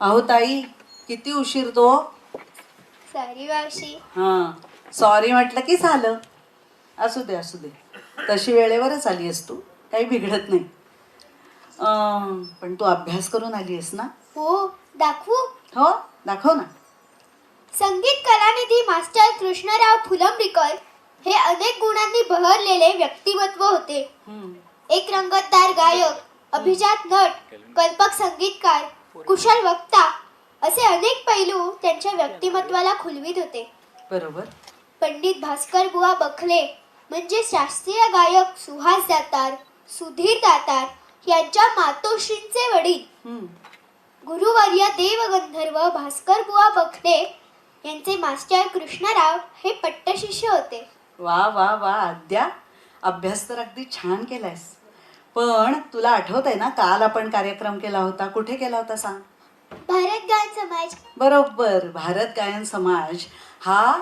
अहो ताई किती उशीर तो? सॉरी मावशी. हां. सॉरी म्हटलं की झालं. असू दे असू दे. तशी वेळेवरच आली आहेस तू. काही बिघडत नाही. अं, पण तू अभ्यास करून आली आहेस ना? हो दाखवू? हो दाखव ना. संगीत कलानिधी मास्टर कृष्णराव फुलंब्रीकर हे अनेक गुणांनी बहरलेले व्यक्तिमत्व होते. हम्म. एक रंगतदार गायक अभिजात नट कल्पक संगीतकार कुशल वक्ता असे अनेक पैलू त्यांच्या व्यक्तिमत्वाला खुलवीत होते. बरोबर. पंडित भास्कर बुवा बखले म्हणजे शास्त्रीय गायक सुहास दातार सुधीर दातार यांच्या मातोश्रींचे वडील. गुरुवर्य देवगंधर्व भास्कर बुवा बखले यांचे मास्टर कृष्णराव हे पट्टशिष्य होते. वा वा वा आद्या अभ्यास तर अगदी छान केलायस. पण तुला आठवत आहे ना काल आपण कार्यक्रम केला होता. कुठे केला होता सांग? भारत गान समाज. बरोबर भारत गायन समाज हा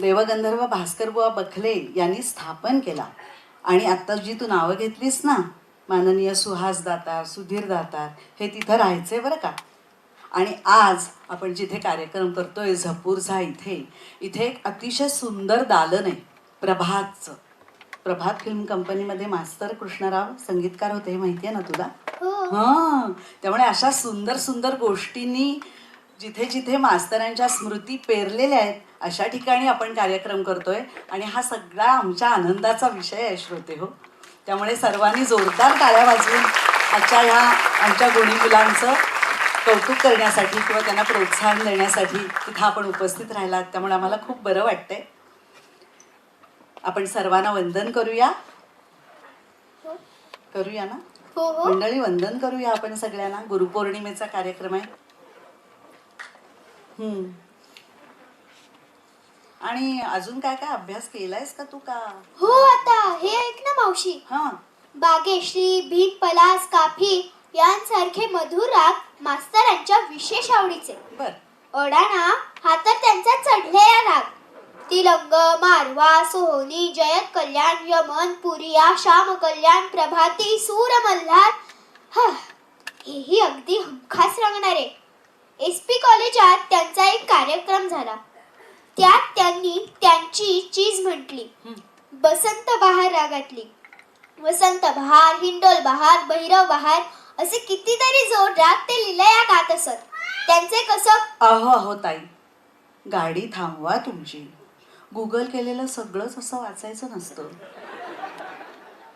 देवगंधर्व भास्करबुवा बखले यांनी स्थापन केला. आणि आता जी तू नावं घेतलीस ना माननीय सुहास दातार सुधीर दातार हे तिथं राहायचे बरं का? आणि आज आपण जिथे कार्यक्रम करतोय झपूरझा इथे इथे एक अतिशय सुंदर दालन आहे प्रभातचं. प्रभात फिल्म कंपनीमध्ये मास्तर कृष्णराव संगीतकार होते हे माहिती आहे ना तुला? हो. हां. त्यामुळे अशा सुंदर सुंदर गोष्टींनी जिथे जिथे मास्तरांच्या स्मृती पेरलेल्या आहेत अशा ठिकाणी आपण कार्यक्रम करतोय. आणि हा सगळा आमच्या आनंदाचा विषय आहे श्रोते हो. त्यामुळे सर्वांनी जोरदार टाळ्या वाजवून आजच्या ह्या आमच्या गुणी मुलांचं कौतुक करण्यासाठी किंवा त्यांना प्रोत्साहन देण्यासाठी इथं आपण उपस्थित राहिलात. त्यामुळे आम्हाला खूप बरं वाटतंय. आपण सर्वांना वंदन करूया? हो. करूया ना? हो हो. मंडळी वंदन करूया आपण सगळ्यांना? गुरुपौर्णिमेचा कार्यक्रम आहे. हम्म. आणि अजून काय काय अभ्यास केलायस का तू का? हो आता हे ऐक ना मावशी. हा. बागेश्री भीम पलास काफी यांसारखे मधुर राग मास्तरांच्या विशेष आवडीचे. बर. अडाणा हा तर त्यांचा चढलेला राग. तिलंग मारवा सोहोनी जयत कल्याण यमन पुरिया श्याम कल्याण प्रभाती सूर मल्हार हा हेही अगदी हमखास रंगणारे. एस पी कॉलेजात त्यांचा एक कार्यक्रम झाला. त्यात त्यांनी त्यांची चीज म्हटली. बसंत बहार रागातली वसंत बहार हिंडोल बहार भैरव बहार असे कितीतरी जोड राग ते लिलया गात असत. त्यांचे कसं अहो अहो ताई. गाडी थांबवा तुमची. गुगल केलेलं सगळंच असं वाचायचं नसतं.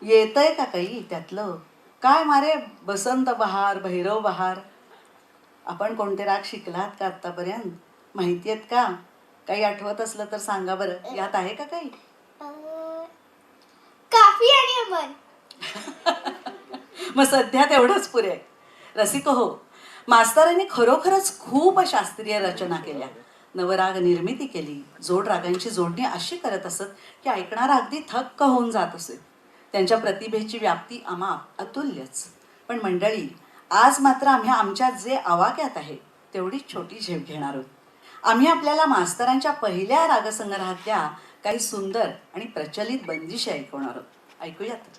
येतंय का काही त्यातलं? काय मारे बसंत बहार भैरव बहार? आपण कोणते राग शिकलात का आत्तापर्यंत? माहिती आहेत का? काही आठवत असलं तर सांगा बरं. यात आहे का काही? काफी आणि अमन. मग सध्या तेवढंच पुरे. रसिक हो. मास्तरांनी खरोखरच खूप शास्त्रीय रचना केल्या. नवराग निर्मिती केली. जोड रागांची जोडणी अशी करत असत की ऐकणारा अगदी थक्क होऊन जात असे. त्यांच्या प्रतिभेची व्याप्ती अमाप अतुल्यच. पण मंडळी आज मात्र आम्ही आमच्या जे आवाक्यात आहे तेवढी छोटी झेप घेणार आहोत. आम्ही आपल्याला मास्तरांच्या पहिल्या रागसंग्रहातल्या काही सुंदर आणि प्रचलित बंदिशी ऐकवणार आहोत. ऐकूयात?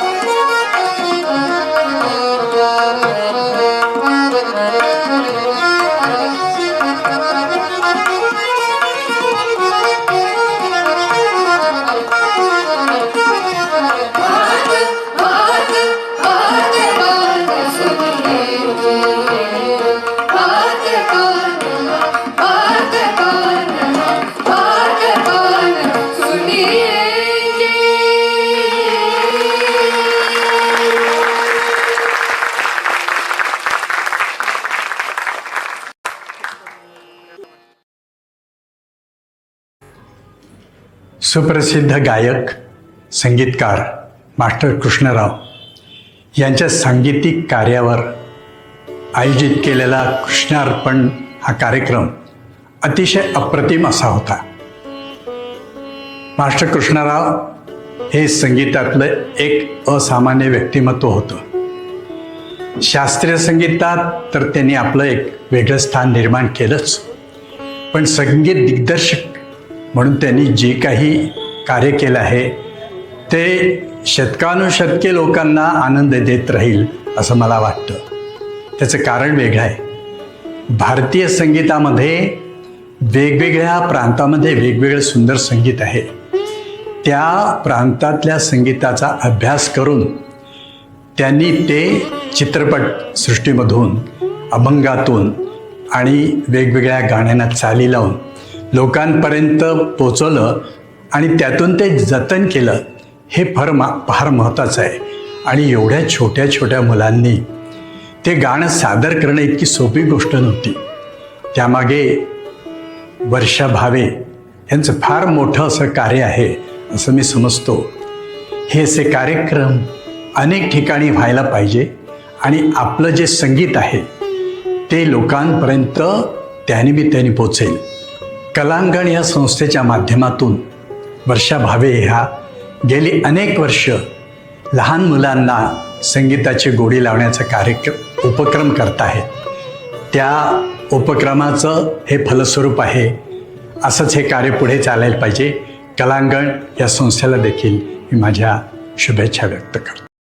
सुप्रसिद्ध गायक संगीतकार मास्टर कृष्णराव यांच्या सांगीतिक कार्यावर आयोजित केलेला कृष्णार्पण हा कार्यक्रम अतिशय अप्रतिम असा होता. मास्टर कृष्णराव हे संगीतातलं एक असामान्य व्यक्तिमत्व होतं. शास्त्रीय संगीतात तर त्यांनी आपलं एक वेगळं स्थान निर्माण केलंच. पण संगीत दिग्दर्शक म्हणून त्यांनी जे काही कार्य केलं आहे ते शतकानुशतके लोकांना आनंद देत राहील असं मला वाटतं. त्याचं कारण वेगळं आहे. भारतीय संगीतामध्ये वेगवेगळ्या प्रांतामध्ये वेगवेगळं सुंदर संगीत आहे. त्या प्रांतातल्या संगीताचा अभ्यास करून त्यांनी ते चित्रपट सृष्टीमधून अभंगातून आणि वेगवेगळ्या गाण्यांना चाली लावून लोकांपर्यंत पोचवलं आणि त्यातून ते जतन केलं हे फार मा फार महत्त्वाचं आहे. आणि एवढ्या छोट्या छोट्या मुलांनी ते गाणं सादर करणं इतकी सोपी गोष्ट नव्हती. त्यामागे वर्षा भावे यांचं फार मोठं असं कार्य आहे असं मी समजतो. हे असे कार्यक्रम अनेक ठिकाणी व्हायला पाहिजे आणि आपलं जे संगीत आहे ते लोकांपर्यंत त्यानिमित्ताने पोचेल. कलांगण या संस्थेच्या माध्यमातून वर्षा भावे ह्या गेली अनेक वर्ष लहान मुलांना संगीताची गोडी लावण्याचा कार्यक्रम उपक्रम करत आहेत त्या उपक्रमाचं हे फलस्वरूप आहे. असंच हे कार्य पुढे चालायला पाहिजे. कलांगण या संस्थेला देखील मी माझ्या शुभेच्छा व्यक्त करतो.